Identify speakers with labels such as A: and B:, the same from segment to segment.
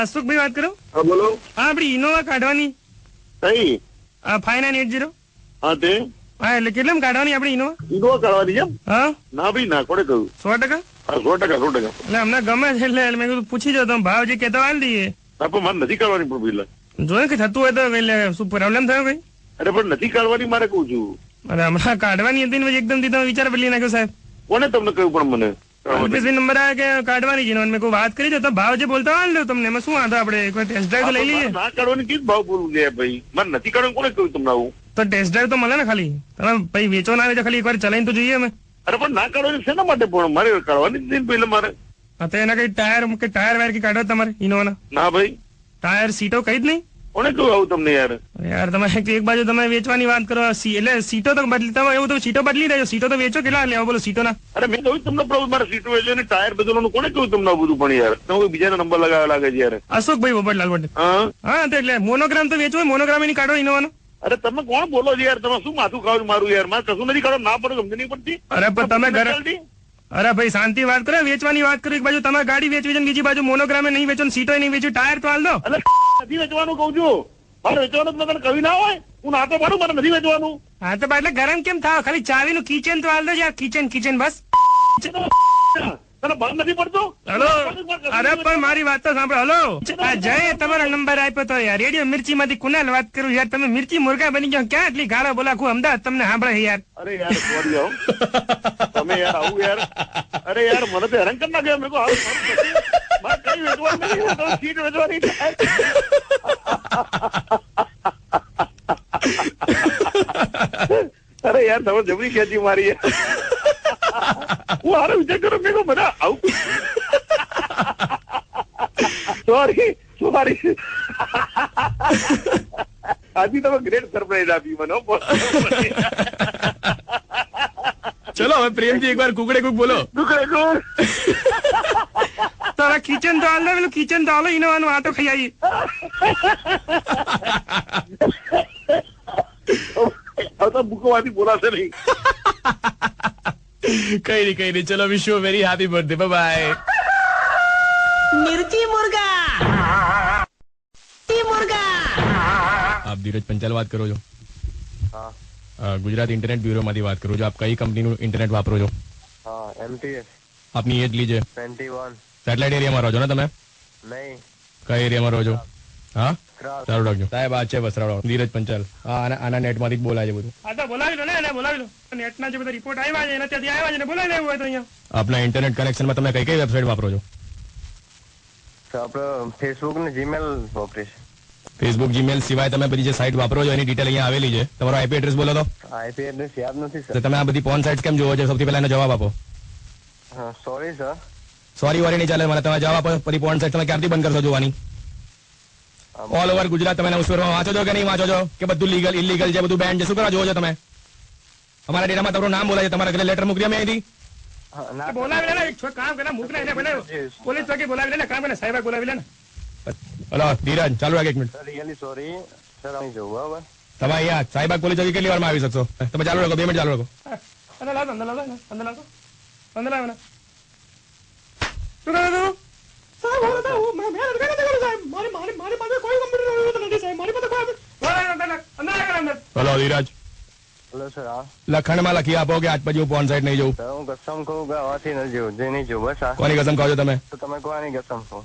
A: હા અશોકભાઈ વાત કરો?
B: હા બોલો.
A: હા આપડી ઇનોવા કાઢવાની.
B: કઈ?
A: ફાઈવ નાઇન એટ જીરો
B: હા તે?
A: હા એટલે કેટલામાં કાઢવાની આપડી ઇનોવા?
B: ઇનોવા કાઢવાની છે
A: હા.
B: ના ભાઈ ના કોને કહ્યું
A: સો ટકા?
B: હા સો ટકા સો ટકા.
A: એટલે અમને ગમે છે એટલે મેં કીધું પૂછી જાવ તમે ભાવ જે કહેતા હાલ દઈએ
B: પણ મારે નથી કાઢવાની પણ પેલા.
A: જોયું કે થતું હોય તો એટલે શું પ્રોબ્લેમ થયો કઈ?
B: અરે પણ નથી કાઢવાની મારે કહું છું.
A: અરે હમણાં કાઢવાની હતી ને એકદમથી તમે વિચાર બદલી નાખ્યો સાહેબ.
B: કોને તમને કહ્યું પણ મને? કાઢવાની?
A: નંબર આવે કે કાઢવાની છે? મેં કોઈ વાત કરી દો તો ભાવ જે બોલતા હોય ને તમને એમાં શું વાંધો? આપણે એક ટેસ્ટ ડ્રાઈવ તો લઈ લઈએ.
B: ના કાઢવાની કીધું ભાવ બોલવું લે ભાઈ. મારે નથી કાઢવાનું કોને કહ્યું તમને આવું?
A: તો ટેસ્ટ ડ્રાઈવ તો મળે ને ખાલી? તમે ભાઈ વેચો ના વેચો ખાલી એકવાર ચલાવીને તો જોઈએ અમે.
B: અરે પણ ના કાઢવાની શેના માટે પણ? મારે કાઢવાની જ નહીં મારે.
A: હા તો એના કઈ ટાયર કે ટાયર વાયર કે કાઢો તમારે ઇનોવાના?
B: ના ભાઈ.
A: ટાયર સીટો કઈ જ નહીં?
B: કોને કહ્યું આવું તમને યાર?
A: યાર તમે એક બાજુ તમે વેચવાની વાત કરો એટલે સીટો તો બદલી તમે એવું તો સીટો બદલી દેજો. સીટો તો વેચો કેટલા લેવા બોલો સીટો ના
B: અરે મેં કહ્યું તમને પ્રભુ મારે સીટો વેચો ને ટાયર બદલવાનું કોને કહ્યું તમને બધું પણ યાર? તમે બીજા બીજાનો નંબર લગાવ્યા લાગે છે યાર?
A: અશોકભાઈ બોપટલાલ પટેલ
B: હા?
A: તો એટલે મોનોગ્રામ તો હોય મોનોગ્રામ એની કાઢો ઇનોવાનો.
B: અરે તમે કોણ બોલો છો યાર? તમે શું માથું ખાવ મારું યાર? મારે કશું નથી કાઢો ના પડે સમજ નહીં પડતી.
A: અરે પણ તમે ઘરે? અરે ભાઈ શાંતિ વાત કરો વેચવાની વાત કરો એક બાજુ તમે ગાડી વેચવી છે બીજી બાજુ મોનોગ્રામે નહીં વેચો સીટો નહીં વેચ્યું ટાયર તો હાલ દો.
B: અરે નથી વેચવાનું કઉ છું. મારે વેચવાનું મેં તને કહ્યું ના હોય હું નાતો પાડું મારે નથી વેચવાનું.
A: હા તો એટલે ગરમ કેમ થાવ? ખાલી ચાવીનું કિચન તો હાલ દો યાર કિચન કિચન બસ.
B: તને ભાન નથી પડતો?
A: હલો. અરે પણ મારી વાત તો સાંભળો. હલો. આ જય તમારો નંબર આપ્યો તો યાર. રેડિયો મિર્ચી માંથી કુનાલ વાત કરું યાર. તમે મિર્ચી મુર્ગા બની ગયો. ક્યાં એટલી ગાળો બોલાખું? અમદાવાદ તમને સાંભળે યાર.
B: અરે યાર sorry તમે યાર આવું યાર. અરે યાર મને તો હેરાન કરી નાખ્યો. મેં કહું આવું મારું નથી. મારે કઈ વેચવાનું નથી. સીટ વેચવાની અરે યાર તમે જબરી ખેંચી મારી યાર. હું હારો વિચાર કરું મેં કહું બધા આવું સોરી સોરી આજી તમે ગ્રેટ સરપ્રાઈઝ આપી મને હો.
A: ચલો હવે પ્રેમથી એકવાર કુકડે કુક બોલો
B: દુકડે કોણ
A: તારા કિચન તો હાલ દો પેલું કિચન તો હાલો ઇનોવાનું આટો ખાઈ આવી
B: હવે તો બુકોમાંથી બોલાશે નહીં
A: કઈ નહીં કઈ નહીં ચલો wish you very happy birthday bye
C: bye મિર્ચી મુર્ગા. મુર્ગા.
A: આપ ધીરજ પંચાલ વાત કરો છો? ગુજરાત ઇન્ટરનેટ બ્યુરો માંથી વાત કરો છો. આપ કઈ કંપની નું ઇન્ટરનેટ વાપરો છો?
D: એમટીએસ.
A: આપની એજ લીજે
D: 21
A: સેટેલાઇટ એરિયામાં રહો છો ને તમે?
D: નહીં.
A: કઈ એરિયામાં રહો છો? હા? સારું રાખજો સાહેબ આ છે વસરાડો ધીરજ પંચાલ. આના આના નેટ જ બોલાય છે બધું. હા તો બોલાવી લો ને એને બોલાવી લો. નેટ જે બધા રિપોર્ટ આવ્યા છે એના ત્યાંથી આવ્યા છે ને બોલાવી લેવું હોય તો અહીંયા. આપના ઇન્ટરનેટ કનેક્શનમાં તમે કઈ કઈ વેબસાઇટ વાપરો છો?
D: આપણે ફેસબુક ને જીમેલ
A: ફેસબુક જીમેલ સિવાય તમે બધી જે સાઇટ વાપરો છો એની ડિટેલ અહીંયા આવેલી છે. તમારો આઈપી એડ્રેસ બોલો તો.
D: આઈપી એડ્રેસ યાદ નથી સર
A: તમે આ બધી પોન સાઇટ્સ કેમ જોવો છો? સૌથી પહેલા એનો જવાબ આપો.
D: હા સોરી સર
A: સોરી વારી નહીં ચાલે. મને તમે જવાબ આપો. પછી પોન સાઇટ તમે ક્યારથી બંધ કરશો જોવાની? ઓલ ઓવર ગુજરાત તમે ન્યૂઝપેપરમાં વાંચો છો કે નહીં વાંચો છો કે બધું લીગલ ઇલીગલ છે બધું બેન્ડ છે શું કરવા જોવો છો તમે અમારા ડેટામાં તમારું નામ બોલાય છે તમારા ઘરે લેટર મોકલી અમે અહીંથી
D: હા, ના
A: બોલાવી લે એક કામ કરે મૂક ને પોલીસ ચોકી બોલાવી લે કામ કરે સાહેબ બોલાવી લે હલો ધીરજ ચાલુ રાખ એક minute
D: sir really sorry sir અહીં જવું બરાબર
A: તમે અહીંયા સાહેબાગ પોલીસ ચોકી કેટલી વારમાં આવી શકશો તમે ચાલુ રાખો બે મિનિટ ચાલુ રાખો અંદર લાવો અંદર લાવો અંદર લાવો અંદર લાવો શું કરો છો સાહેબ હું તો હું મેં મેં નથી કર્યું સાહેબ મારી મારી મારી પાસે કોઈ કમ્પ્યુટર નથી સાહેબ મારી પાસે કોઈ અંદર અંદર અંદર હલો ધીરજ
D: હેલો સર હા
A: લખણમાં લખી આપો કે આજ પછી હું પોન સાઈડ નહીં જવું
D: સર હું કસમ કહું કે હવાથી ન જવું જે નહીં જવું બસ હા
A: કોની કસમ કહો છો તમે
D: તો તમે કોની કસમ કહો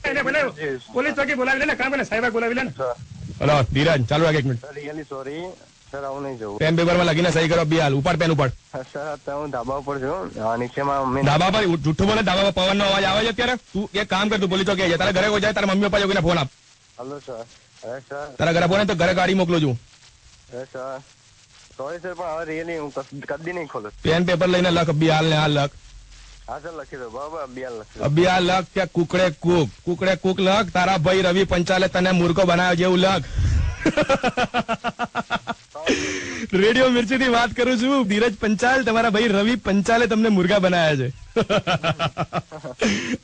A: પોલીસ ચોકી બોલાવી લે કામ કરે સાહેબ બોલાવી લે
D: સર
A: હલો ધીરજ ચાલુ રાખ એક minute
D: sir really sorry sir આવું નહીં જવું
A: પેન પેપરમાં લખીને સહી કરો બી હાલ ઉપાડ પેન ઉપાડ
D: સર અત્યારે હું ધાબા ઉપર છું આ નીચેમાં મેં
A: ધાબા પર જુઠ્ઠું બોલે ધાબા પર પવનનો અવાજ આવે છે અત્યારે તું એક કામ કર તું પોલીસ ચોકી જાય તારા ઘરે કોઈ જાય તારા મમ્મી પપ્પા જોઈને ફોન આપ
D: Hello sir. સર?
A: તારા ઘરે ફોન તો ઘરે ગાડી મોકલું છું
D: સર? સોરી સર પણ હવે રિયલી હું કદી નહીં ખોલું.
A: પેન પેપર લઈને લખ બી હાલ ને હાલ લખ.
D: હા સર લખી દો. બરાબર અબિયાલ લખી
A: લખ કે કુકડે કુક. કુકડે કુક લખ. તારા ભાઈ રવિ પંચાલે તને મૂર્ખો બનાવ્યો જેવું લખ. રેડિયો મિર્ચી થી વાત કરું છું. ધીરજ પંચાલ તમારા ભાઈ રવિ પંચાલે તમને મુર્ગા બનાવ્યા છે.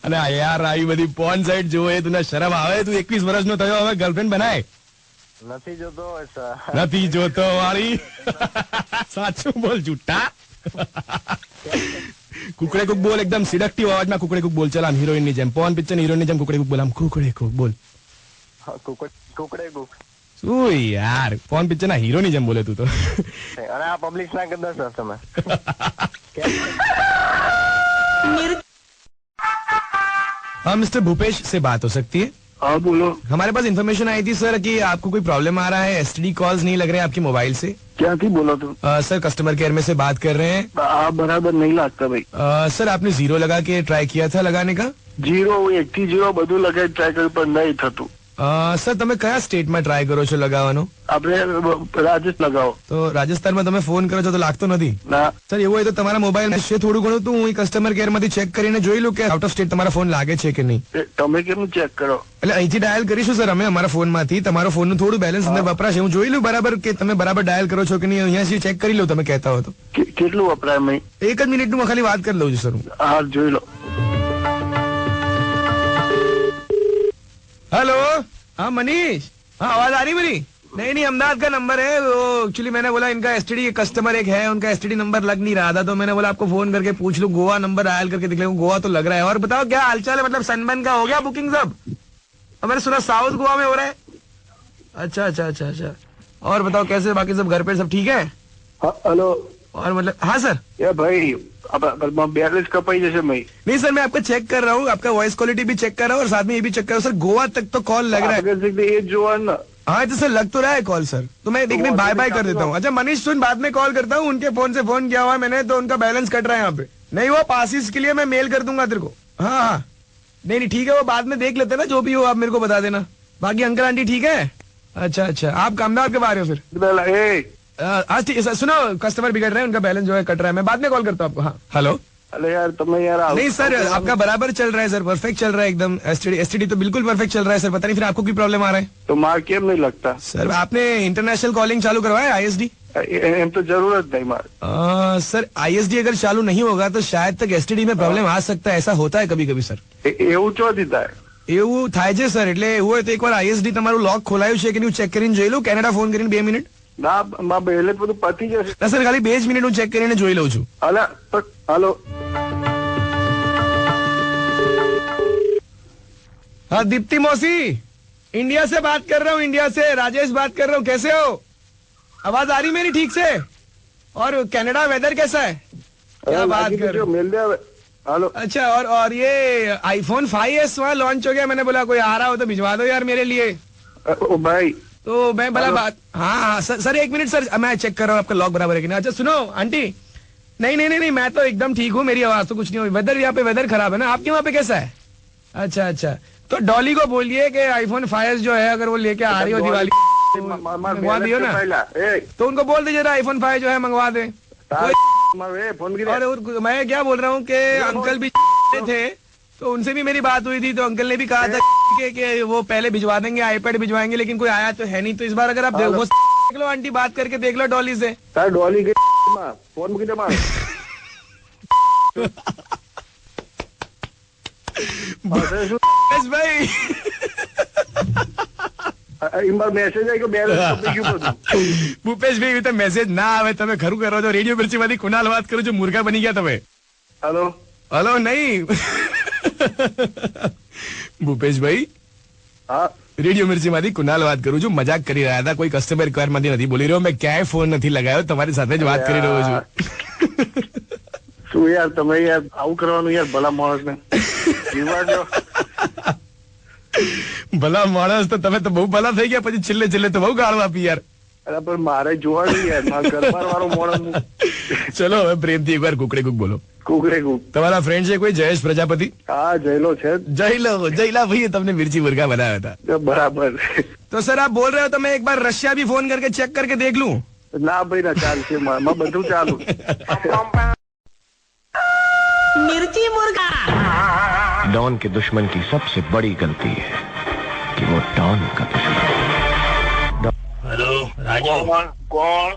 A: અને યાર આવી બધી પોન સાઈડ જોવો તને શરમ આવે? તું એકવીસ વર્ષનો થયો હવે ગર્લફ્રેન્ડ બનાય?
D: નથી જોતો
A: નથી જોતો વાળી? સાચું બોલ જુટ્ટા કુકડે કુક બોલ એકદમ સિડક્ટિવ અવાજમાં કુકડે કુક બોલ. ચાલ આમ હિરોઈનની જેમ. પોન પિક્ચર હિરોઈનની જેમ કુકડે કુક બોલ. આમ કુકડે કુક બોલ.
D: કુકડે કુક.
E: શું યાર ફોન પિક્ચર ના હીરો ની જેમ બોલે તું તો
D: અને આ પબ્લિક ના કરતા સર તમે
E: हाँ मिस्टर भूपेश से बात हो सकती है
F: हाँ बोलो
E: हमारे पास इन्फॉर्मेशन आई थी सर कि आपको कोई प्रॉब्लम आ रहा है एसटीडी कॉल्स नहीं लग रहे हैं आपके मोबाइल से
F: ક્યાંથી બોલો તું
E: अ, सर कस्टमर केयर में से बात कर रहे हैं
F: આ બરાબર નહીં લાગતા ભાઈ
E: अ, सर आपने जीरो लगा के ट्राई किया था लगाने का
F: જીરો એક થી જીરો બધું લગાવી ટ્રાય કર્યું પણ નહીં થતું
E: અ, સર તમે કયા સ્ટેટમાં ટ્રાય કરો છો લગાવવાનો?
F: આપણે રાજેશ લગાવો.
E: તો રાજસ્થાનમાં તમે ફોન કરો છો તો લાગતો નથી?
F: ના.
E: સર એવું હોય તો તમારા મોબાઈલ છે થોડું ઘણું તો હું કસ્ટમર કેરમાંથી ચેક કરીને જોઈ લઉં કે આઉટ ઓફ સ્ટેટ તમારા ફોન લાગે છે કે નહીં?
F: તમે કેમ ચેક કરો?
E: એટલે અહીંથી ડાયલ કરીશું સર અમે અમારા ફોનમાંથી તમારો ફોનનું થોડું બેલેન્સ અંદર વપરાશે. હું જોઈ લઉં બરાબર કે તમે બરાબર ડાયલ કરો છો કે નહીં અહીંયાથી ચેક કરી લો તમે કહેતા હો તો.
F: કેટલું વપરાય
E: એક જ મિનિટનું હું ખાલી વાત કરી લઉં છું સર હા
F: જોઈ લો.
E: हेलो? हाँ मनीष। हाँ आवाज़ आ रही मेरी? नहीं नहीं अहमदाद का नंबर है। वो एक्चुअली मैंने बोला इनका एसटीडी कस्टमर एक है उनका एसटीडी नंबर लग नहीं रहा था तो मैंने बोला आपको फ़ोन करके पूछ लू। गोवा नंबर डायल करके दिख लू। गोवा तो लग रहा है। और बताओ क्या हालचाल है? मतलब सनबन का हो गया बुकिंग सब? मैंने सुना साउथ गोवा में हो रहा है। अच्छा अच्छा अच्छा अच्छा। और बताओ कैसे बाकी सब घर पे सब ठीक है?
F: हाँ, हेलो
E: और मतलब हाँ सर
F: ये भाई
E: नहीं सर मैं आपका चेक कर रहा हूँ आपका वॉइस क्वालिटी भी चेक कर रहा हूँ और साथ में ये भी चेक कर रहा हूँ। सर गोवा तक तो कॉल लग रहा है। हाँ तो सर लग तो रहा है कॉल सर। तो मैं देखने बाय बाय कर देता हूँ। अच्छा मनीष सुन बाद में कॉल करता हूँ। उनके फ़ोन से फ़ोन किया हुआ मैंने तो उनका बैलेंस कट रहा है यहाँ पे। नहीं वो पासिस के लिए मैं मेल कर दूँगा तेरे को। हाँ हाँ। नहीं नहीं ठीक है वो बाद में देख लेते ना जो भी हो आप मेरे को बता देना। बाकी अंकल आंटी ठीक है? अच्छा अच्छा। आप कामदार के बारे हो फिर।
F: પેલા એ
E: अ, हाँ ठीक है सर सुनो कस्टमर बिगड़ रहे हैं उनका बैलेंस जो है कट रहा है मैं बाद में कॉल करता हूँ आपको हाँ हेलो
F: અલે યાર તમે યાર આવું
E: नहीं सर आपका बराबर चल रहा है सर परफेक्ट चल रहा है एकदम एसटीडी एसटीडी तो बिल्कुल परफेक्ट चल रहा है सर पता नहीं फिर आपको की प्रॉब्लम आ रहा है
F: તો માર કેમ નહીં લગતા
E: सर आपने इंटरनेशनल कॉलिंग चालू करवाया आईएसडी
F: એ- એમ તો જરૂર જ નહીં મારે
E: आ, सर आईएसडी अगर चालू नहीं होगा तो शायद तक एसटीडी में प्रॉब्लम आ सकता है ऐसा होता है कभी कभी सर
F: એ- એવું ચોથી થાય
E: એવું થાય છે સર એટલે એવું હોય તો એકવાર આઈએસડી તમારું લોક ખોલાયું છે કે નહીં ચેક કરીને જોઈ લઉં કેનેડા ફોન કરીને બે મિનિટ
F: ના મારા બેલેન્સ બધું પતી જશે
E: ના સર ખાલી બે જ મિનિટ હું ચેક કરીને જોઈ લઉં છું
F: અલા હલો
E: हाँ दीप्ति मौसी इंडिया से बात कर रहा हूँ इंडिया से राजेश बात कर रहा हूँ कैसे हो आवाज आ रही मेरी ठीक से और कनाडा वेदर कैसा है क्या बात कर रहे हो
F: મેલ દે હવે હાલો
E: अच्छा और और ये आईफोन 5s वहाँ लॉन्च हो गया मैंने बोला कोई आ रहा हो तो भिजवा दो यार मेरे लिए
F: ઓ ભાઈ
E: तो मैं भला बात हाँ, हाँ सर, एक मिनट सर मैं चेक कर रहा हूँ आपका लॉक बराबर है कि ना अच्छा सुनो आंटी। नहीं नहीं नहीं नहीं मैं तो एकदम ठीक हूँ मेरी आवाज़ तो कुछ नहीं हुई। वेदर यहाँ पे वेदर खराब है ना। आपके वहाँ पे कैसा है? अच्छा अच्छा। तो डॉली को बोलिए कि आईफोन फाइव जो है अगर वो लेके आ रही हो दिवाली मंगवा दियो ना। तो उनको बोल दीजिए ना आईफोन फाइव जो है मंगवा दे। मैं क्या बोल रहा हूँ कि अंकल भी थे। तो उनसे भी मेरी बात हुई थी तो अंकल ने भी कहा था कि, कि वो पहले भिजवा देंगे आईपैड भिजवाएंगे लेकिन कोई आया तो है नहीं तो इस बार अगर आप
F: हेलो।
E: देखो देख लो आंटी बात करके देख लो डॉली से
F: તાર ડોલી ગઈ માં. ફોન મૂકી દે મારે અરે શું?
E: बस भाई
F: એમ મારો મેસેજ આવી ગયો બેલેન્સ કપાઈ ગયું બધું
E: ભૂપેશ ભાઈ તો મેસેજ ના આવે તમે ખરું કરો છો રેડિયો મિર્ચી માંથી કુનાલ વાત કરું છું મુર્ગા બની ગયા તમે
F: હાલો
E: હલો નહીં ભૂપેશભાઈ?
F: હા.
E: રેડિયો મિર્ચી માંથી કુનાલ વાત કરું છું. મજાક કરી રહ્યા હતા. કોઈ કસ્ટમર કેરમાંથી નથી બોલી રહ્યો. મેં ક્યાંય ફોન નથી લગાવ્યો. તમારી સાથે જ વાત કરી રહ્યો છું.
F: શું યાર તમે યાર આવું કરવાનું યાર ભલા માણસ ને
E: ભલા માણસ તો તમે તો બહુ ભલા થઈ ગયા. પછી છેલ્લે છેલ્લે તો બહુ ગાળવા આપી યાર.
F: પણ મારે જોવાનું યાર મારા ઘરબાર વાળો માણસ હું
E: ચલો હવે પ્રેમથી એકવાર કુકડે કુક બોલો
F: કુકડે કુક
E: તમારા ફ્રેન્ડ છે કોઈ જયેશ પ્રજાપતિ
F: હા જયલો છે જ.
E: જયલો જયલા ભાઈએ તમને મિર્ચી મુર્ગા બનાવ્યા હતા
F: બરાબર
E: तो सर आप बोल रहे हो तो मैं एक बार रशिया भी फोन करके चेक करके देख लूं
F: ના ભાઈ ના ચાલશે મારે બધું ચાલુ
C: मिर्ची मुर्गा
G: डॉन के दुश्मन की सबसे बड़ी गलती है कि वो डॉन का दुश्मन है।
F: કોણ?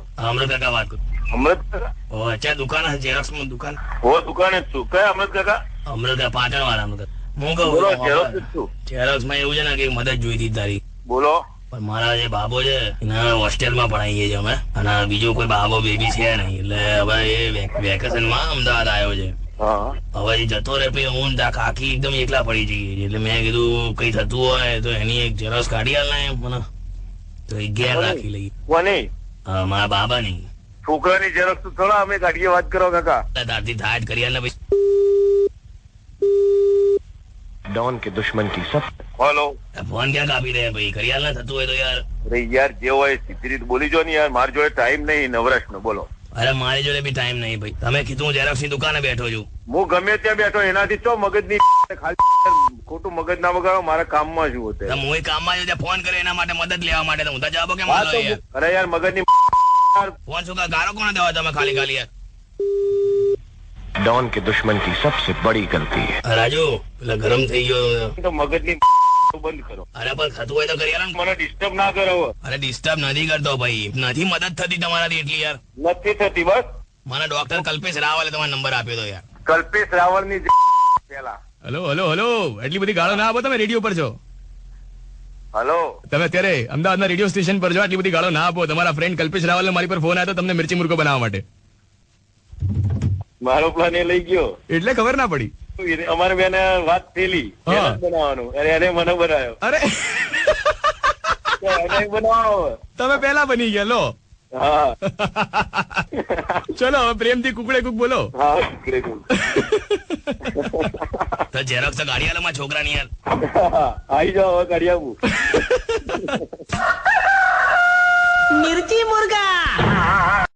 H: વાત
F: કરું. દુકાન છે.
H: વાળા એવું છે મારા જે બાબો છે એને હોસ્ટેલમાં ભણાવીએ છીએ અમે. અને બીજો કોઈ બાબો બેબી છે નહીં. એટલે હવે એ વેકેશનમાં અમદાવાદ આવ્યો છે. હવે જતો રે પછી હું કાકી એકદમ એકલા પડી જઈએ એટલે મેં કીધું કઈ થતું હોય તો એની એક ઝેરોક્સ કાઢી હાલ ને મને તો એ ઘેર રાખી લઈ
I: કોની?
H: હા મારા બાબાની.
I: છોકરાની ઝેરોક્ષ તો થોડા અમે કાઢીએ વાત કરો કાકા.
H: દાદી થાય જ કરી ભાઈ
G: ડોન કે દુશ્મન કી સબ
I: હેલો.
H: ફોન ક્યાં કાપી રહ્યા ભાઈ ઘડિયાળ ના થતું હોય તો યાર.
I: અરે યાર જે હોય સીધી રીત બોલી જો ને યાર માર જોડે ટાઈમ નહીં નવરાશ નો બોલો.
H: અરે મારી જોડે બી ટાઈમ નહીં ભાઈ તમે કીધું હું ઝેરોક્ષ ની દુકાને બેઠો છું
I: હું ગમે ત્યાં બેઠો એનાથી તો મગજની ખાલી ખોટું મગજ ના બગાડો મારા કામમાં છું
H: તો
I: અત્યારે
H: હું એ કામમાં છું ત્યાં ફોન કર્યો એના માટે મદદ લેવા માટે તો હું તો જવાબો કેમ
I: હા
H: આલો
I: તો
H: યાર
I: હું- અરે યાર મગજની
H: ફોન શું કાં ગારો કોને દેવા તમે ખાલી ખાલી યાર
G: डॉन के दुश्मन की सबसे बड़ी गलती है
H: આ રાજુ પેલા ગરમ થઈ ગયો
I: તો મગજની બંધ કરો.
H: અરે પણ થતું હોય તો કરી આલો ને.
I: મને ડિસ્ટર્બ ના કરો
H: અરે ડિસ્ટર્બ નથી કરતો ભાઈ. નથી મદદ થતી તમારાથી એટલી યાર.
I: નથી થતી બસ.
H: મને ડોક્ટર કલ્પેશ રાવલે તમારો નંબર આપ્યો તો યાર.
I: કલ્પેશ રાવળની પેલા
A: હલો હલો હલો. એટલી બધી ગાળો ના આપો તમે રેડિયો પર છો.
I: હલો.
A: તમે અત્યારે અમદાવાદના રેડિયો સ્ટેશન પર જો આટલી બધી ગાળો ના આપો. તમારા ફ્રેન્ડ કલ્પેશ રાવલ મારી પર ફોન આવ્યો તો તમને મિર્ચી મુર્ગો બનાવવા માટે.
I: મારો પ્લાન એ લઈ ગયો.
A: એટલે ખબર ના પડી.
I: અમારે બેને વાત થયેલી બનાવવાનું. અરે એને મને બનાવ્યો.
A: અરે. તમે પેલા બની ગયા લો. ચલો હવે પ્રેમથી કુકડે કુક બોલો.
H: તો ઝેરોક્સ ગાડિયાલામાં છોકરા ની યાર.
I: આવી જાઓ હવે ગાડિયાબુ
C: મિર્ચી મુર્ગા.